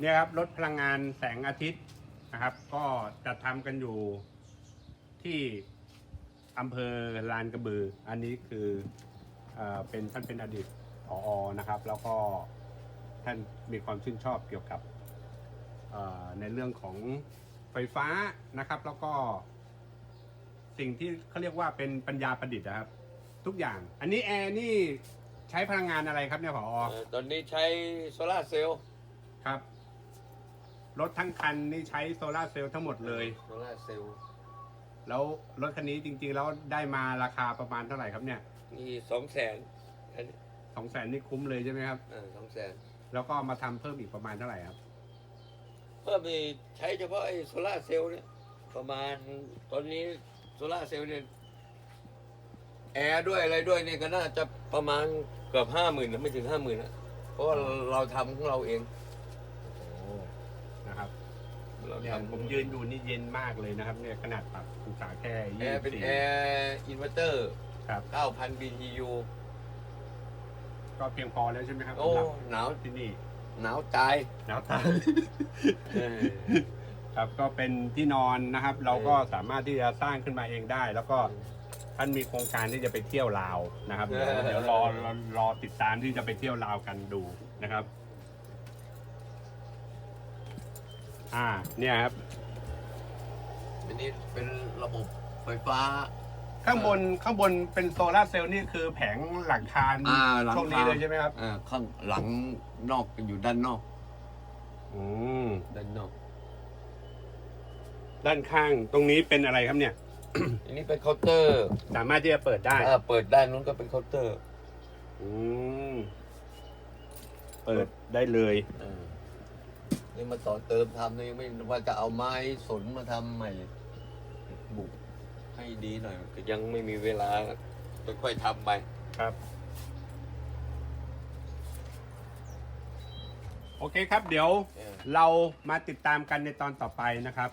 เนี่ยครับรถพลังงานแสงอาทิตย์นะครับ ก็จะทำกันอยู่ที่อำเภอลานกระบือ อันนี้คือเออเป็นท่านเป็นอดีตผออนะครับ แล้วก็ท่านมีความชื่นชอบเกี่ยวกับเอ่อในเรื่องของไฟฟ้านะครับ แล้วก็ สิ่งที่เขาเรียกว่าเป็นปัญญาประดิษฐ์นะครับ ทุกอย่าง อันนี้แอร์นี่ใช้พลังงานอะไรครับเนี่ยผอเอ่อตอนนี้ใช้โซลาร์เซลล์ครับ รถทั้งคันนี่ใช้โซลาร์เซลล์ทั้งหมดเลย โซลาร์เซลล์แล้วรถคันนี้จริงๆ แล้วได้มาราคาประมาณเท่าไหร่ครับเนี่ยนี่สองแสนอันนี้สองแสนนี่คุ้มเลยใช่ไหมครับ สองแสนแล้วก็มาทำเพิ่มอีกประมาณเท่าไหร่ครับ เพิ่มมีใช้เฉพาะไอ้โซลาร์เซลล์เนี่ยประมาณตอนนี้โซลาร์เซลล์เนี่ยแอร์ด้วยอะไรด้วยเนี่ยก็น่าจะประมาณเกือบห้าหมื่นไม่ถึงห้าหมื่นนะเพราะว่าเราทำของเราเองโอ้ นะครับเราเนี่ยทำผมยืนอยู่นี่เย็นมากเลยนะครับ เนี่ยขนาดปรับองศาแค่แอยี่ร์เป็นสิบแอร์อินเวอร์เตอร์ครับ 9,000 BTU ก็เพียงพอแล้วใช่ไหมครับโอ้ สำหรับหนาว ที่นี่หนาวตายหนาวตาย เออ ครับก็เป็นที่นอนนะครับ เราก็สามารถที่จะสร้างขึ้นมาเองได้ แล้วก็ท่านมีโครงการที่จะไปเที่ยวลาวนะครับเดี๋ยวเออ เดี๋ยวรอรอรอติดตามที่จะไปเที่ยวลาวกันดูนะครับ อ่า เนี่ยครับ อันนี้เป็นระบบไฟฟ้า ข้างบนข้างบนเป็นโซลาร์เซลล์นี่คือแผงหลังคาอ่าหลังคาช่วงนี้เลยใช่ไหมครับ อ่าข้างหลังนอกอยู่ด้านนอก อืม ด้านนอก ด้านข้างตรงนี้เป็นอะไรครับเนี่ย อันนี้เป็นเคาน์เตอร์สามารถที่จะเปิดได้ อ่าเปิดด้านนู้นก็เป็นเคาน์เตอร์อืม เปิดได้เลย อ่า นี่มาต่อเติมทำนี่ยังไม่ว่าจะเอาไม้สนมาทำใหม่ บุกให้ดีหน่อยก็ยังไม่มีเวลาค่อยๆทำไปครับ โอเคครับเดี๋ยวเออ เรามาติดตามกันในตอนต่อไปนะครับ